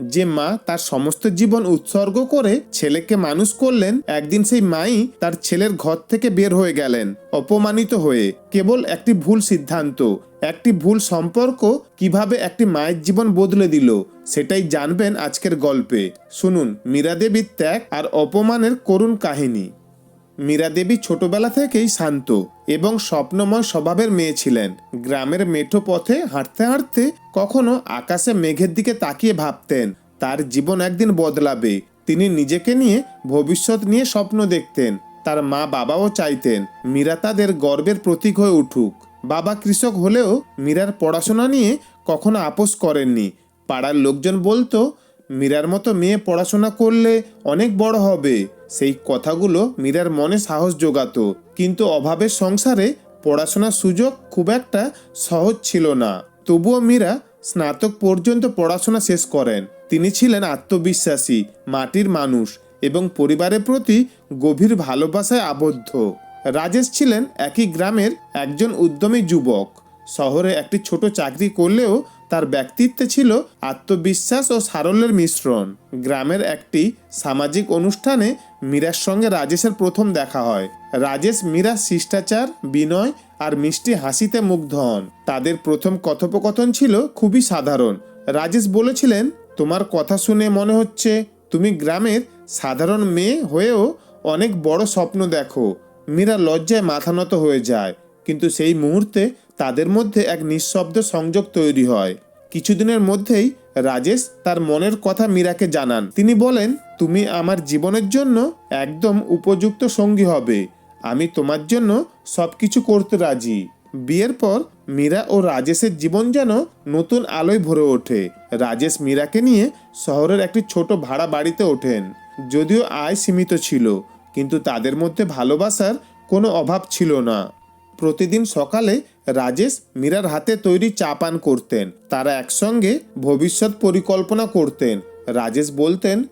যে মা তার সমস্ত জীবন উৎসর্গ করে ছেলেকে মানুষ করলেন, একদিন সেই মাই তার ছেলের ঘর থেকে বের হয়ে গেলেন, অপমানিত হয়ে। কেবল একটি ভুল সিদ্ধান্ত, একটি ভুল সম্পর্ক কীভাবে একটি মায়ের জীবন বদলে দিল, সেটাই জানবেন আজকের গল্পে। শুনুন মীরা দেবীর ত্যাগ আর অপমানের করুণ কাহিনী। মীরা দেবী ছোটবেলা থেকেই শান্ত এবং স্বপ্নময় স্বভাবের মেয়ে ছিলেন। গ্রামের মেঠো পথে হাঁটতে হাঁটতে কখনো আকাশে মেঘের দিকে তাকিয়ে ভাবতেন, তার জীবন একদিন বদলাবে। তিনি নিজেকে নিয়ে ভবিষ্যৎ নিয়ে স্বপ্ন দেখতেন, তার মা বাবাও চাইতেন, মীরা তাদের গর্বের প্রতীক হয়ে উঠুক। বাবা কৃষক হলেও মীরার পড়াশোনা নিয়ে কখনো আপোষ করেননি। পাড়ার লোকজন বলতো, মীরার মতো মেয়ে পড়াশোনা করলে অনেক বড় হবে। সেই কথাগুলো মীরার মনে সাহস জোগাতো, কিন্তু অভাবের সংসারে পড়াশোনার সুযোগ খুব একটা সহজ ছিল না। তবুও মীরা স্নাতক পর্যন্ত পড়াশোনা শেষ করেন। তিনি ছিলেন আত্মবিশ্বাসী, মাটির মানুষ এবং পরিবারের প্রতি গভীর ভালোবাসায় আবদ্ধ। রাজেশ ছিলেন একই গ্রামের একজন উদ্যমী যুবক। শহরে একটি ছোট চাকরি করলেও তার ব্যক্তিত্বে ছিল আত্মবিশ্বাস ও সারল্যের মিশ্রণ। গ্রামের একটি সামাজিক অনুষ্ঠানে মীরার সঙ্গে রাজেশের প্রথম দেখা হয়। রাজেশ মীরার শিষ্টাচার, বিনয় আর মিষ্টি হাসিতে মুগ্ধ হন। তাদের প্রথম কথোপকথন ছিল খুবই সাধারণ। রাজেশ বলেছিলেন, তোমার কথা শুনে মনে হচ্ছে তুমি গ্রামের সাধারণ মেয়ে হয়েও অনেক বড় স্বপ্ন দেখো। মীরা লজ্জায় মাথা নত হয়ে যায়। কিন্তু সেই মুহূর্তে তাদের মধ্যে এক নিঃশব্দ সংযোগ তৈরি হয়। কিছুদিনের মধ্যেই রাজেশ তার মনের কথা মীরাকে জানান। তিনি বলেন, তুমি আমার জীবনের জন্য একদম উপযুক্ত সঙ্গী হবে। আমি তোমার জন্য সব কিছু করতে রাজি। বিয়ের পর মীরা ও রাজেশের জীবন যেন নতুন আলোয় ভরে ওঠে। রাজেশ মীরাকে নিয়ে শহরের একটি ছোট ভাড়া বাড়িতে ওঠেন। যদিও আয় সীমিত ছিল, কিন্তু তাদের মধ্যে ভালোবাসার কোনো অভাব ছিল না। প্রতিদিন সকালে রাজেশ মীরার হাতে তৈরি চা পান করতেন। তারা একসঙ্গে ভবিষ্যৎ পরিকল্পনা করতেন। রাজেশ বলতেন,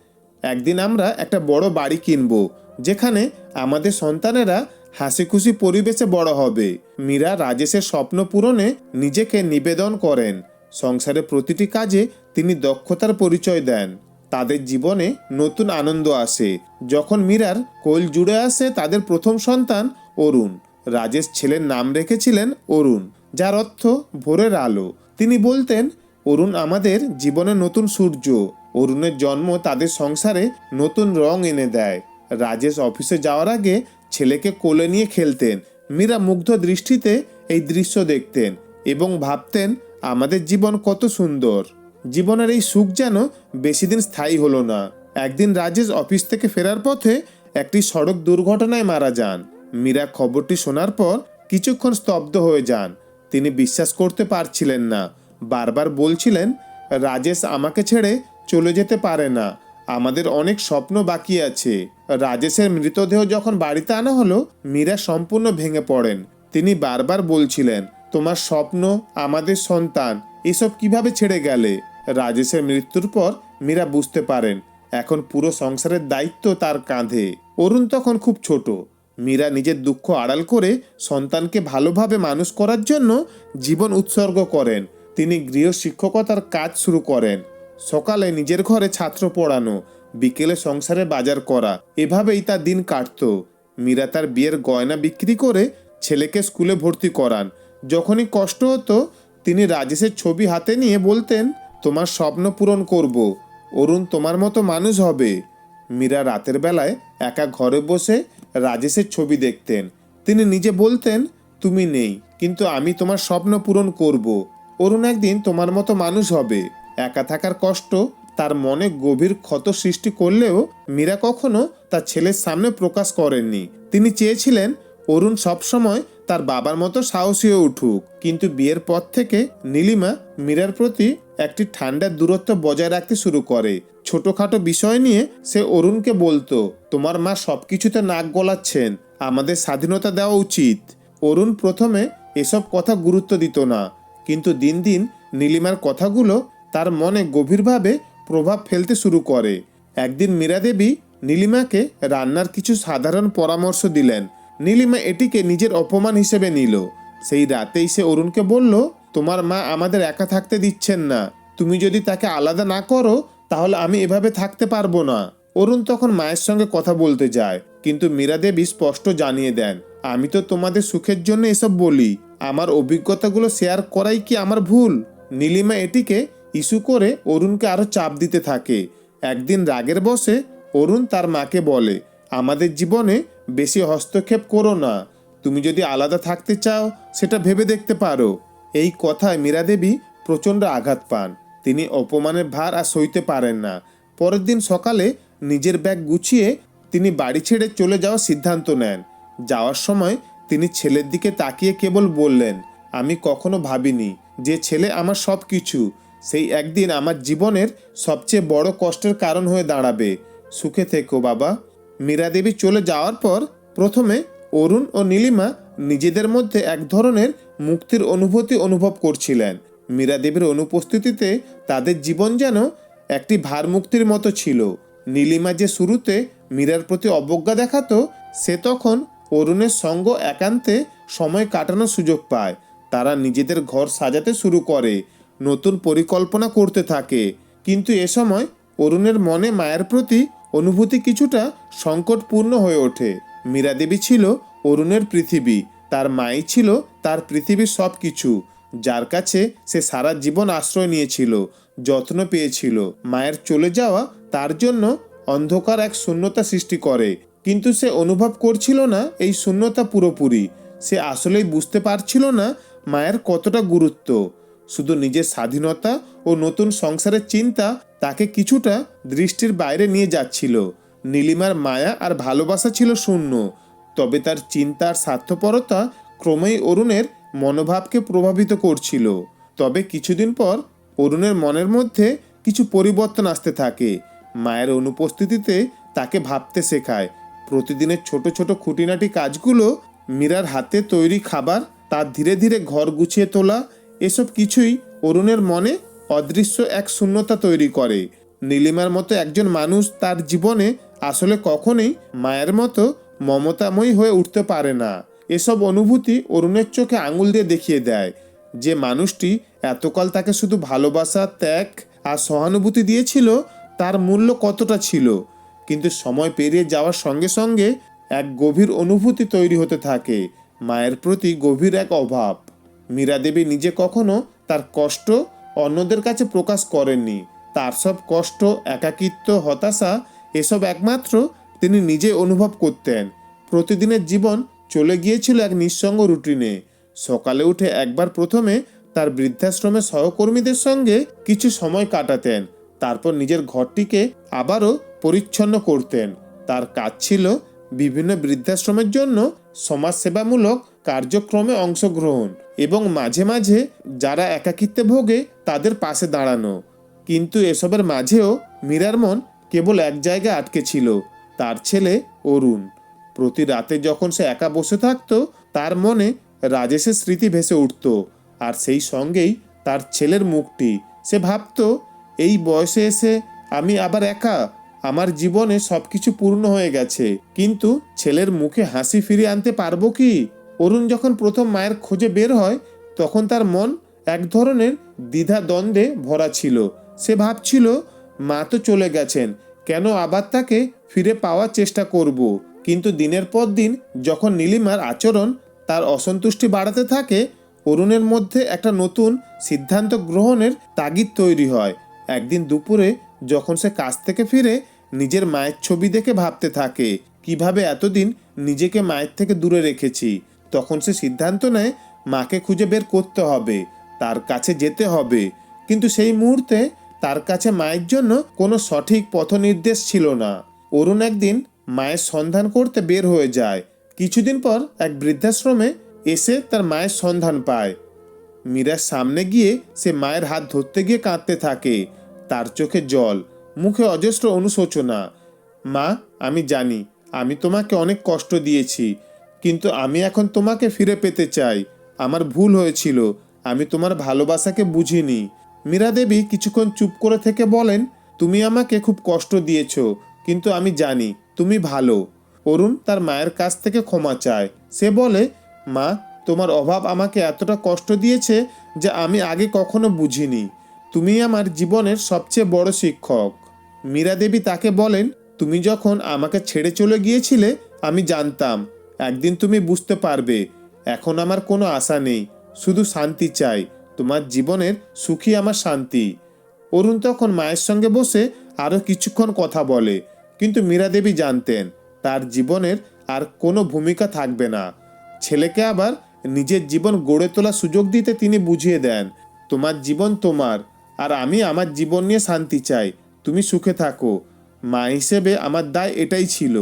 একদিন আমরা একটা বড় বাড়ি কিনব, যেখানে আমাদের সন্তানেরা হাসি খুশি পরিবেশে বড় হবে। মীরা রাজেশের স্বপ্ন পূরণে নিজেকে নিবেদন করেন। সংসারের প্রতিটি কাজে তিনি দক্ষতার পরিচয় দেন। তাদের জীবনে নতুন আনন্দ আসে। যখন মীরার কোল জুড়ে আসে তাদের প্রথম সন্তান অরুণ। রাজেশ ছেলের নাম রেখেছিলেন অরুণ, যার অর্থ ভোরের আলো। তিনি বলতেন, অরুণ আমাদের জীবনে নতুন সূর্য। অরুণের জন্ম তাদের সংসারে নতুন রং এনে দেয়। রাজেশ অফিসে যাওয়ার আগে ছেলেকে কোলে নিয়ে খেলতেন। মীরা মুগ্ধ দৃষ্টিতে এই দৃশ্য দেখতেন এবং ভাবতেন, আমাদের জীবন কত সুন্দর। জীবনের এই সুখ যেন বেশি দিন স্থায়ী হলো না। একদিন রাজেশ অফিস থেকে ফেরার পথে একটি সড়ক দুর্ঘটনায় মারা যান। মীরা খবরটি শোনার পর কিছুক্ষণ স্তব্ধ হয়ে যান। তিনি বিশ্বাস করতে পারছিলেন না। বারবার বলছিলেন, রাজেশ আমাকে ছেড়ে চলে যেতে পারে না। আমাদের অনেক স্বপ্ন বাকি আছে। রাজেশের মৃতদেহ যখন বাড়িতে আনা হলো, মীরা সম্পূর্ণ ভেঙে পড়েন। তিনি বারবার বলছিলেন, তোমার স্বপ্ন, আমাদের সন্তান, এসব কীভাবে ছেড়ে গেলে? রাজেশের মৃত্যুর পর মীরা বুঝতে পারেন, এখন পুরো সংসারের দায়িত্ব তার কাঁধে। অরুণ তখন খুব ছোট। মীরা নিজের দুঃখ আড়াল করে সন্তানকে ভালোভাবে মানুষ করার জন্য জীবন উৎসর্গ করেন। তিনি গৃহ শিক্ষকতার কাজ শুরু করেন। সকালে নিজের ঘরে ছাত্র পড়ানো, বিকেলে সংসারে বাজার করা, এভাবেই তার দিন কাটতো। মীরা তার বিয়ের গয়না বিক্রি করে ছেলেকে স্কুলে ভর্তি করান। যখনই কষ্ট হতো, তিনি রাজেশের ছবি হাতে নিয়ে বলতেন, তোমার স্বপ্ন পূরণ করব, অরুণ তোমার মতো মানুষ হবে। মীরা রাতের বেলায় একা ঘরে বসে রাজেশের ছবি দেখতেন। তিনি নিজে বলতেন, তুমি নেই, কিন্তু আমি তোমার স্বপ্ন পূরণ করব। অরুণ একদিন তোমার মতো মানুষ হবে। একা থাকার কষ্ট, তার মনে গভীর ক্ষত সৃষ্টি করলেও মীরা কখনো তার ছেলের সামনে প্রকাশ করেননি। তিনি চেয়েছিলেন, অরুণ সবসময় তার বাবার মতো সাহসী হয়ে উঠুক। কিন্তু বিয়ের পর থেকে নীলিমা মীরার প্রতি একটি ঠান্ডার দূরত্ব বজায় রাখতে শুরু করে। ছোটখাটো বিষয় নিয়ে সে অরুণকে বলতো, তোমার মা সবকিছুতে নাক গলাচ্ছেন, আমাদের স্বাধীনতা দেওয়া উচিত। অরুণ প্রথমে এসব কথা গুরুত্ব দিত না, কিন্তু দিন দিন নীলিমার কথাগুলো তার মনে গভীরভাবে প্রভাব ফেলতে শুরু করে। একদিন মীরা দেবী নীলিমাকে রান্নার কিছু সাধারণ পরামর্শ দিলেন নীলিমা এটিকে নিজের অপমান হিসেবে নিল। সেই রাতেই সে অরুণকে বলল, তোমার মা আমাদের একা থাকতে দিচ্ছেন না। তুমি যদি তাকে আলাদা না করো, তাহলে আমি এভাবে থাকতে পারব না। অরুণ তখন মায়ের সঙ্গে কথা বলতে যায়, কিন্তু মীরা দেবী স্পষ্ট জানিয়ে দেন, আমি তো তোমাদের সুখের জন্য এসব বলি। আমার অভিজ্ঞতাগুলো শেয়ার করাই কি আমার ভুল? নীলিমা এটিকে ইস্যু করে অরুণকে আরও চাপ দিতে থাকে। একদিন রাগের বসে অরুণ তার মাকে বলে, আমাদের জীবনে বেশি হস্তক্ষেপ করো না। তুমি যদি আলাদা থাকতে চাও, সেটা ভেবে দেখতে পারো। এই কথায় মীরা দেবী প্রচণ্ড আঘাত পান। তিনি অপমানের ভার আর সইতে পারেন না। পরের দিন সকালে নিজের ব্যাগ গুছিয়ে তিনি বাড়ি ছেড়ে চলে যাওয়ার সিদ্ধান্ত নেন। যাওয়ার সময় তিনি ছেলের দিকে তাকিয়ে কেবল বললেন, আমি কখনো ভাবিনি যে ছেলে আমার সব কিছু সেই একদিন আমার জীবনের সবচেয়ে বড় কষ্টের কারণ হয়ে দাঁড়াবে। সুখে থেকো বাবা। মীরা দেবী চলে যাওয়ার পর প্রথমে অরুণ ও নীলিমা নিজেদের মধ্যে এক ধরনের মুক্তির অনুভূতি অনুভব করছিলেন। মীরা দেবীর অনুপস্থিতিতে তাদের জীবন যেন একটি ভারমুক্তির মতো ছিল। নীলিমা যে শুরুতে মীরার প্রতি অবজ্ঞা দেখাতো, সে তখন অরুণের সঙ্গ একান্তে সময় কাটানোর সুযোগ পায়। তারা নিজেদের ঘর সাজাতে শুরু করে, নতুন পরিকল্পনা করতে থাকে। কিন্তু এ সময় অরুণের মনে মায়ের প্রতি অনুভূতি কিছুটা সংকটপূর্ণ হয়ে ওঠে। মীরা দেবী ছিল অরুণের পৃথিবী, তার মাই ছিল তার পৃথিবীর সব কিছু যার কাছে সে সারা জীবন আশ্রয় নিয়েছিল, যত্ন পেয়েছিল। মায়ের চলে যাওয়া তার জন্য অন্ধকার এক শূন্যতা সৃষ্টি করে, কিন্তু সে অনুভব করছিল না এই শূন্যতা পুরোপুরি। সে আসলেই বুঝতে পারছিল না মায়ের কতটা গুরুত্ব। শুধু নিজের স্বাধীনতা ও নতুন সংসারের চিন্তা তাকে কিছুটা দৃষ্টির বাইরে নিয়ে যাচ্ছিল। নীলিমার মায়া আর ভালোবাসা ছিল শূন্য, তবে তার চিন্তার স্বার্থপরতা ক্রমেই অরুণের মনোভাবকে প্রভাবিত করছিল। তবে কিছুদিন পর অরুণের মনের মধ্যে কিছু পরিবর্তন আসতে থাকে। মায়ের অনুপস্থিতিতে তাকে ভাবতে শেখায়, প্রতিদিনের ছোট ছোট খুঁটিনাটি কাজগুলো মীরার হাতে তৈরি খাবার তার ধীরে ধীরে ঘর গুছিয়ে তোলা এসব কিছুই অরুণের মনে অদৃশ্য এক শূন্যতা তৈরি করে। নীলিমার মতো একজন মানুষ তার জীবনে আসলে কখনোই মায়ের মতো মমতাময়ী হয়ে উঠতে পারে না। এসব অনুভূতি অরুণের চোখে আঙুল দিয়ে দেখিয়ে দেয় যে মানুষটি এতকাল তাকে শুধু ভালোবাসা, ত্যাগ আর সহানুভূতি দিয়েছিল, তার মূল্য কতটা ছিল? কিন্তু সময় পেরিয়ে যাওয়ার সঙ্গে সঙ্গে এক গভীর অনুভূতি তৈরি হতে থাকে। মায়ের প্রতি গভীর এক অভাব। মীরা দেবী নিজে কখনো তার কষ্ট অন্যদের কাছে প্রকাশ করেননি। তার সব কষ্ট, একাকিত্ব, হতাশা এসব একমাত্র তিনি নিজে অনুভব করতেন। প্রতিদিনের জীবন চলে গিয়েছিল এক নিঃসঙ্গ রুটিনে। সকালে উঠে একবার প্রথমে তার বৃদ্ধাশ্রমের সহকর্মীদের সঙ্গে কিছু সময় কাটাতেন। তারপর নিজের ঘরটিকে আবারও পরিচ্ছন্ন করতেন। তার কাজ ছিল বিভিন্ন বৃদ্ধাশ্রমের জন্য সমাজসেবামূলক কার্যক্রমে অংশগ্রহণ। এবং মাঝে মাঝে যারা একাকিত্বে ভোগে তাদের পাশে দাঁড়ানো। কিন্তু এসবের মাঝেও মীরার মন কেবল এক জায়গায় আটকে ছিল, তার ছেলে অরুণ। প্রতি রাতে যখন সে একা বসে থাকতো, তার মনে রাজেশের স্মৃতি ভেসে উঠত, আর সেই সঙ্গেই তার ছেলের মুখটি। সে ভাবতো, এই বয়সে এসে আমি আবার একা, আমার জীবনে সবকিছু পূর্ণ হয়ে গেছে, কিন্তু ছেলের মুখে হাসি ফিরিয়ে আনতে পারব কি? অরুণ যখন প্রথম মায়ের খোঁজে বের হয়, তখন তার মন এক ধরনের দ্বিধা দ্বন্দ্বে ভরা ছিল। সে ভাবছিল, মা তো চলে গেছেন, কেন আবার তাকে ফিরে পাওয়ার চেষ্টা করব? কিন্তু দিনের পর দিন যখন নীলিমার আচরণ তার অসন্তুষ্টি বাড়াতে থাকে, অরুণের মধ্যে একটা নতুন সিদ্ধান্ত গ্রহণের তাগিদ তৈরি হয়। একদিন দুপুরে যখন সে কাজ থেকে ফিরে, নিজের মায়ের ছবি দেখে ভাবতে থাকে, কীভাবে এতদিন নিজেকে মায়ের থেকে দূরে রেখেছি? তখন সে সিদ্ধান্ত নেয়, মাকে খুঁজে বের করতে হবে, তার কাছে যেতে হবে। কিন্তু সেই মুহূর্তে তার কাছে মায়ের জন্য কোনো সঠিক পথ নির্দেশ ছিল না। অরুণ একদিন মায়ের সন্ধান করতে বের হয়ে যায়। কিছুদিন পর এক বৃদ্ধাশ্রমে এসে তার মায়ের সন্ধান পায়। মীরার সামনে গিয়ে সে মায়ের হাত ধরতে গিয়ে কাঁদতে থাকে। তার চোখে জল, মুখে অজস্র অনুশোচনা। মা, আমি জানি, আমি তোমাকে অনেক কষ্ট দিয়েছি। কিন্তু আমি এখন তোমাকে ফিরে পেতে চাই। আমার ভুল হয়েছিল। আমি তোমার ভালোবাসাকে বুঝিনি। মীরা দেবী কিছুক্ষণ চুপ করে থেকে বলেন, তুমি আমাকে খুব কষ্ট দিয়েছ, কিন্তু আমি জানি তুমি ভালো। অরুণ তার মায়ের কাছ থেকে ক্ষমা চায়। সে বলে, মা, তোমার অভাব আমাকে এতটা কষ্ট দিয়েছে যে আমি আগে কখনো বুঝিনি। তুমি আমার জীবনের সবচেয়ে বড় শিক্ষক। মীরা দেবী তাকে বলেন, তুমি যখন আমাকে ছেড়ে চলে গিয়েছিলে, আমি জানতাম একদিন তুমি বুঝতে পারবে, এখন আমার কোনো আশা নেই, শুধু শান্তি চাই, তোমার জীবনের সুখী আমার শান্তি। অরুণ তখন মায়ের সঙ্গে বসে আরও কিছুক্ষণ কথা বলে, কিন্তু মীরা দেবী জানতেন, তার জীবনের আর কোনো ভূমিকা থাকবে না। ছেলেকে আবার নিজের জীবন গড়ে তোলার সুযোগ দিতে তিনি বুঝিয়ে দেন, তোমার জীবন তোমার, আর আমি আমার জীবন নিয়ে শান্তি চাই, তুমি সুখে থাকো। মা হিসেবে আমার দায় এটাই ছিল।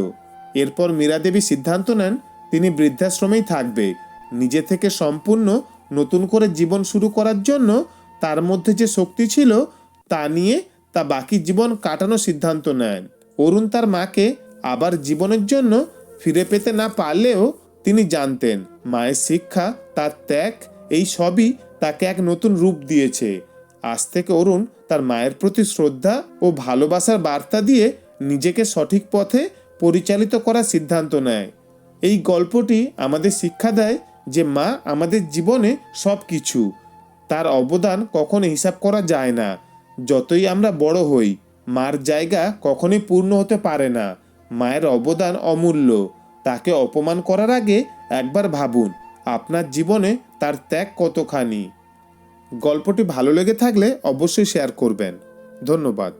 এরপর মীরা দেবী সিদ্ধান্ত নেন তিনি বৃদ্ধাশ্রমেই থাকবে। নিজে থেকে সম্পূর্ণ নতুন করে জীবন শুরু করার জন্য তার মধ্যে যে শক্তি ছিল তা নিয়ে তা বাকি জীবন কাটানোর সিদ্ধান্ত নেন। অরুণ তার মাকে আবার জীবনের জন্য ফিরে পেতে না পারলেও তিনি জানতেন, মায়ের শিক্ষা, তার ত্যাগ, এই সবই তাকে এক নতুন রূপ দিয়েছে। আজ থেকে অরুণ তার মায়ের প্রতি শ্রদ্ধা ও ভালোবাসার বার্তা দিয়ে নিজেকে সঠিক পথে পরিচালিত করার সিদ্ধান্ত নেয়। এই গল্পটি আমাদের শিক্ষা দেয় যে মা আমাদের জীবনে সব কিছু তার অবদান কখনো হিসাব করা যায় না। যতই আমরা বড় হই, মার জায়গা কখনোই পূর্ণ হতে পারে না। মায়ের অবদান অমূল্য। তাকে অপমান করার আগে একবার ভাবুন, আপনার জীবনে তার ত্যাগ কতখানি? গল্পটি ভালো লেগে থাকলে অবশ্যই শেয়ার করবেন। ধন্যবাদ।